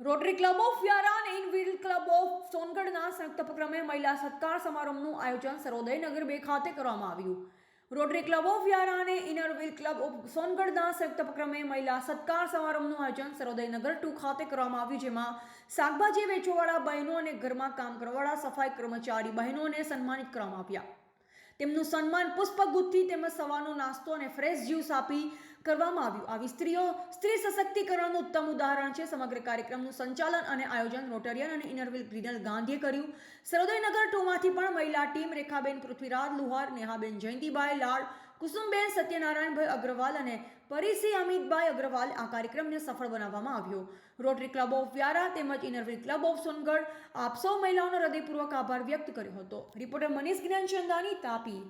Rotary club of Vyara અને ઇનવિલ club of સોનગઢના સંયુક્ત ઉપક્રમે મહિલા સત્કાર સમારંભનું આયોજન સરોદયનગર બે ખાતે કરવામાં આવ્યું. રોટરી ક્લબ ઓફ વ્યારા અને ઇનરવિલ ક્લબ ઓફ સોનગઢના સંયુક્ત ઉપક્રમે મહિલા સત્કાર સમારંભનું આયોજન સરોદયનગર ટુ ખાતે કરવામાં આવ્યું, જેમાં શાકભાજી વેચવાવાળા બહેનો અને ઘરમાં કામ કરવાવાળા સફાઈ કર્મચારી બહેનોને સન્માનિત કરવામાં આવ્યા. તેમનું સન્માન પુષ્પગુથ્થી તેમજ સવારનો નાસ્તો અને ફ્રેશ જ્યુસ આપી કરવામાં આવ્યું. આવી સ્ત્રીઓ સ્ત્રી સશક્તિકરણનું ઉત્તમ ઉદાહરણ છે. સમગ્ર કાર્યક્રમનું સંચાલન અને આયોજન રોટરિયન અને ઇનરવિલ ગ્રીનલ ગાંધીએ કર્યું. સરોદયનગર ટુમાંથી પણ મહિલા ટીમ રેખાબેન પૃથ્વીરાજ લુહાર, નેહાબેન જયંતિભાઈ લાડ કુસુમબેન સત્યનારાયણભાઈ અગ્રવાલ અને પરિસી અમિતભાઈ અગ્રવાલ આ કાર્યક્રમને સફળ બનાવવામાં આવ્યો. રોટરી ક્લબ ઓફ વ્યારા તેમજ ઇનરવિલ ક્લબ ઓફ સોનગઢ આપ સૌ મહિલાઓનો હૃદયપૂર્વક આભાર વ્યક્ત કર્યો હતો. રિપોર્ટર મનીષ જ્ઞાનચંદાની તાપી.